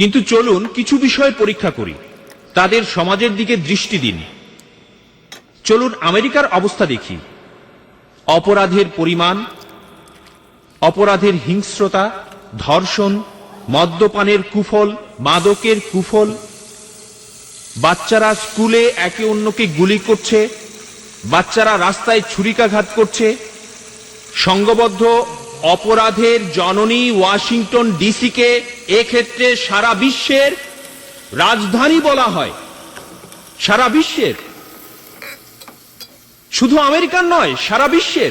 কিন্তু চলুন কিছু বিষয় পরীক্ষা করি। তাদের সমাজের দিকে দৃষ্টি দিন। চলুন আমেরিকার অবস্থা দেখি। অপরাধের পরিমাণ, অপরাধের হিংস্রতা, ধর্ষণ, মদ্যপানের কুফল, মাদকের কুফল। বাচ্চারা স্কুলে একে অন্যকে গুলি করছে, বাচ্চারা রাস্তায় ছুরিকাঘাত করছে সংঘবদ্ধ অপরাধের জননী ওয়াশিংটন ডিসিকে এক্ষেত্রে সারা বিশ্বের রাজধানী বলা হয়। সারা বিশ্বের। শুধু আমেরিকার নয়, সারা বিশ্বের।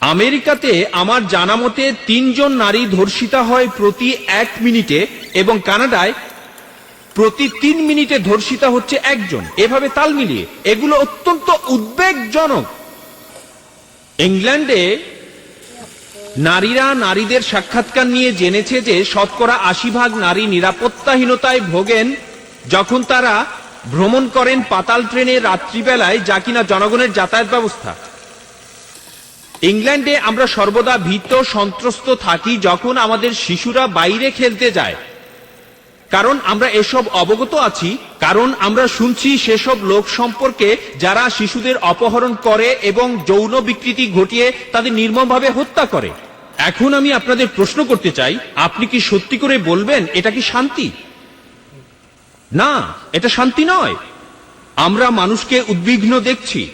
আমেরিকাতে আমার জানা মতে তিনজন নারী ধর্ষিতা হয় প্রতি এক মিনিটে এবং কানাডায় প্রতি তিন মিনিটে ধর্ষিতা হচ্ছে একজন। এভাবে তাল মিলিয়ে এগুলো অত্যন্ত উদ্বেগজনক। ইংল্যান্ডে নারীরা নারীদের সাক্ষাৎকার নিয়ে জেনেছে যে শতকরা আশি ভাগ নারী নিরাপত্তাহীনতায় ভোগেন যখন তারা ভ্রমণ করেন পাতাল ট্রেনে রাত্রিবেলায় যা কিনা জনগণের যাতায়াত ব্যবস্থা। ইংল্যান্ডে আমরা সর্বদা ভীত, সন্ত্রস্ত থাকি যখন আমাদের শিশুরা বাইরে খেলতে যায়। কারণ আমরা এসব অবগত আছি, কারণ আমরা শুনছি সেসব লোক সম্পর্কে যারা শিশুদের অপহরণ করে এবং যৌন বিকৃতি ঘটিয়ে তাদের নির্মমভাবে হত্যা করে। এখন আমি আপনাদের প্রশ্ন করতে চাই, আপনি কি সত্যি করে বলবেন এটা কি শান্তি? না, এটা শান্তি নয়। আমরা মানুষকে উদ্বিগ্ন দেখছি।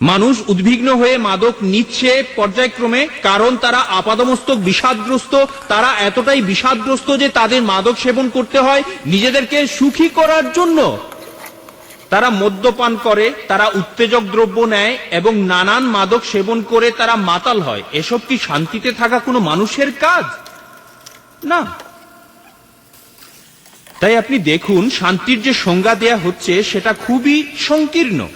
মানুষ উদ্বিগ্ন হয়ে মাদক নিচ্ছে পর্যায়ক্রমে, কারণ তারা আপাদমস্তক, বিষাদগ্রস্ত। তারা এতটাই বিষাদগ্রস্ত যে তাদের মাদক সেবন করতে হয় নিজেদেরকে সুখী করার জন্য। তারা মদ্যপান করে, তারা উত্তেজক দ্রব্য নেয় এবং নানান মাদক সেবন করে তারা মাতাল হয়। এসব কি শান্তিতে থাকা কোনো মানুষের কাজ? না। তাই আপনি দেখুন, শান্তির যে সংজ্ঞা দেয়া হচ্ছে, সেটা খুবই সংকীর্ণ।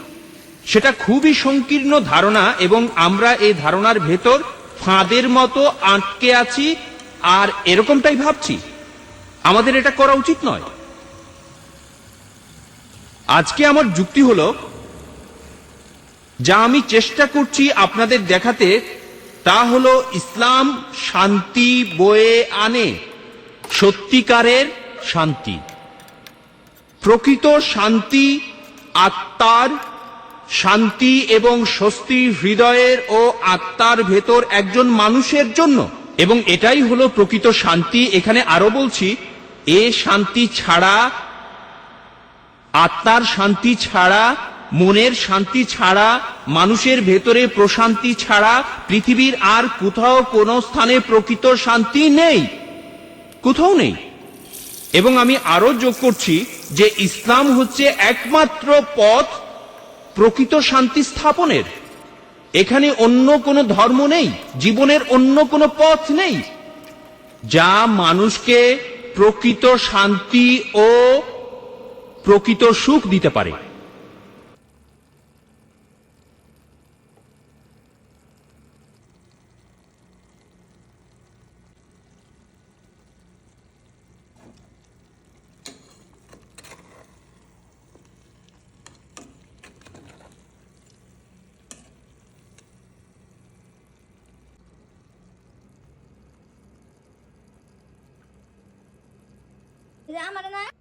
সেটা খুবই সংকীর্ণ ধারণা এবং আমরা এই ধারণার ভেতর ফাঁদের মতো আটকে আছি আর এরকমটাই ভাবছি। আমাদের এটা করা উচিত নয়। আজকে আমার যুক্তি হলো, যা আমি চেষ্টা করছি আপনাদের দেখাতে, তা হলো ইসলাম শান্তি বয়ে আনে, সত্যিকারের শান্তি। প্রকৃত শান্তি আত্মার, শান্তি এবং স্বস্তি হৃদয়ের ও আত্মার ভেতর একজন মানুষের জন্য। এবং এটাই হলো প্রকৃত শান্তি। এখানে আরও বলছি, এ শান্তি ছাড়া আত্মার শান্তি ছাড়া, মনের শান্তি ছাড়া, মানুষের ভেতরে প্রশান্তি ছাড়া, পৃথিবীর আর কোথাও কোনো স্থানে প্রকৃত শান্তি নেই। কোথাও নেই। এবং আমি আরও যোগ করছি যে ইসলাম হচ্ছে একমাত্র পথ প্রকৃত শান্তি স্থাপনের। এখানে অন্য কোনো ধর্ম নেই, জীবনের অন্য কোনো পথ নেই। যা মানুষকে প্রকৃত শান্তি ও প্রকৃত সুখ দিতে পারে। আমার না